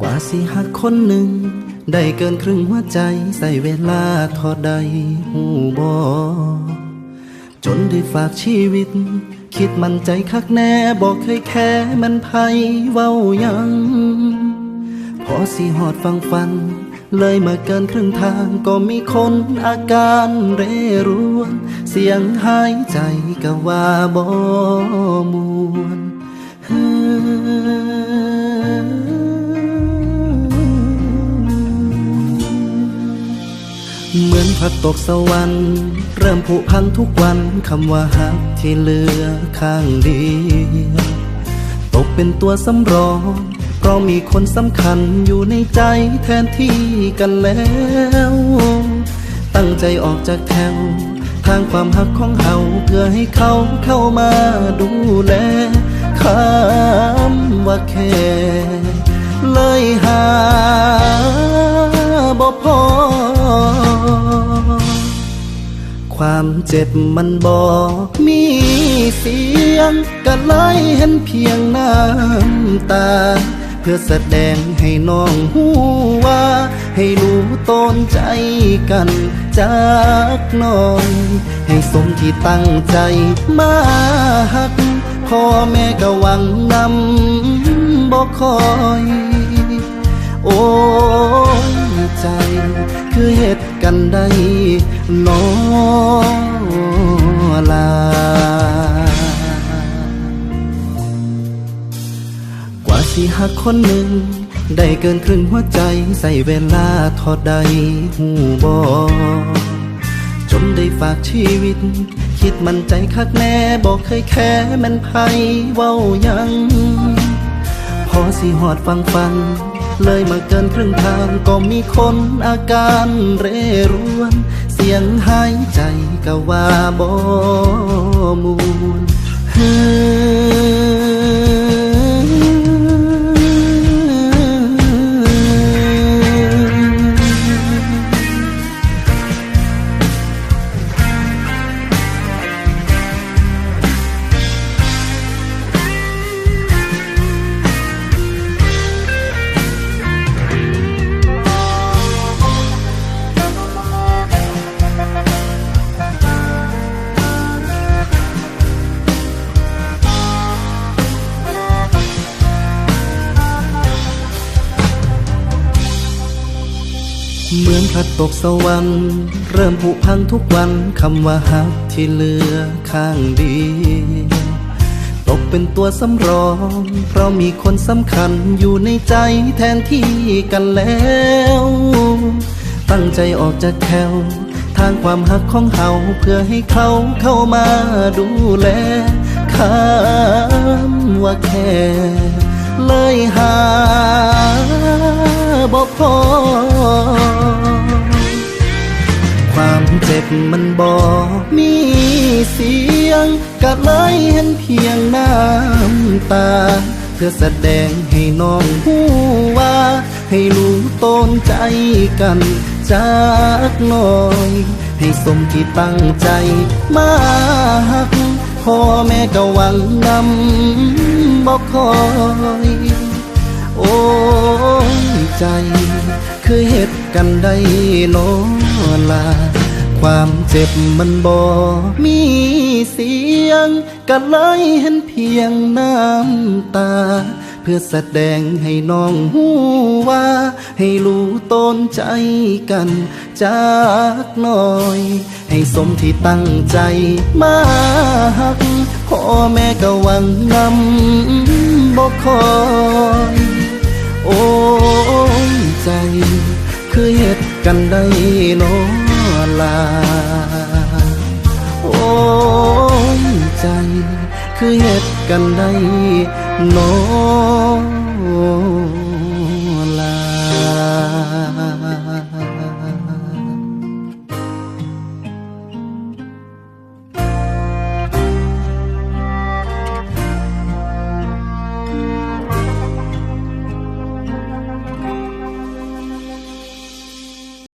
กว่าสิหักคนหนึ่ง ได้เกินครึ่งหัวใจใส่เวลาทอดใดหูบอจนได้ฝากชีวิต คิดมันใจคักแน่บอกเคยแค่มันไพเว้ายัง พอสิหอดฟังฟัน เลยมาเกินครึ่งทางก็มีคนอาการเร่รวน เสียงหายใจก็ว่าบ่มวนเหมือนผักตกสวรรค์ เริ่มผุพังทุกวันคำว่าฮักที่เหลือข้างเดียวตกเป็นตัวสำรอง ราะมีคนสำคัญอยู่ในใจแทนที่กันแล้ว ตั้งใจออกจากแถว ทางความหักของเฮาเพื่อให้เขาเข้ามาดูแลคำว่าแค่เลยหาบ่พอ ความเจ็บมันบอกมีเสียงก็เลยเห็นเพียงน้ำตา พื่อแสดงให้น้องหูว่า ให้รู้ต้นใจกันจากน้อง ให้สมที่ตั้งใจมาหักพ่อแม่ก็หวังนำบอกคอย โอ้ใจ คือเหตุกันได้นอลา สิหักคนหนึ่ง ได้เกินครึ่งหัวใจใส่เวลาทอดใดหูบอจนได้ฝากชีวิต คิดมันใจคักแน่บอกเคยแค่มันไพเว้ายัง พอสิหอดฟังฟัง เลยมาเกินครึ่งทางก็มีคนอาการเร่รวน เสียงหายใจก็ว่าบ่มูลเฮ้ เหมือนพลัดตกสวรรค์เริ่มผุพังทุกวันคำว่าฮักที่เหลือข้างเดียวตกเป็นตัวสำรอง เพราะมีคนสำคัญอยู่ในใจแทนที่กันแล้ว ตั้งใจออกจากแถวทางความหักของเฮาเพื่อให้เขาเข้ามาดูแลคำว่าแค่เลยหาบ่พอ มันบอกมีเสียงก็เลยเห็นเพียงน้ำตา เพื่อแสดงให้น้องหูว่า ให้รู้ต้นใจกันจากหน่อย ให้สมที่ตั้งใจมาหักพ่อแม่ก็หวังนำบอกคอยโอ้ยใจ คือเหตุกันได้โนลา ความเจ็บมันบ่มีเสียงก็เลยเห็นเพียงน้ำตา เพื่อแสดงให้น้องหูว่า ให้รู้ต้นใจกันจากหน่อย ให้สมที่ตั้งใจมาหักพ่อแม่ก็หวังนำบอกคอยโอ้ใจ คือเหตุกันได้โน ลา โอ้ยใจ คือเหตุกันได้โน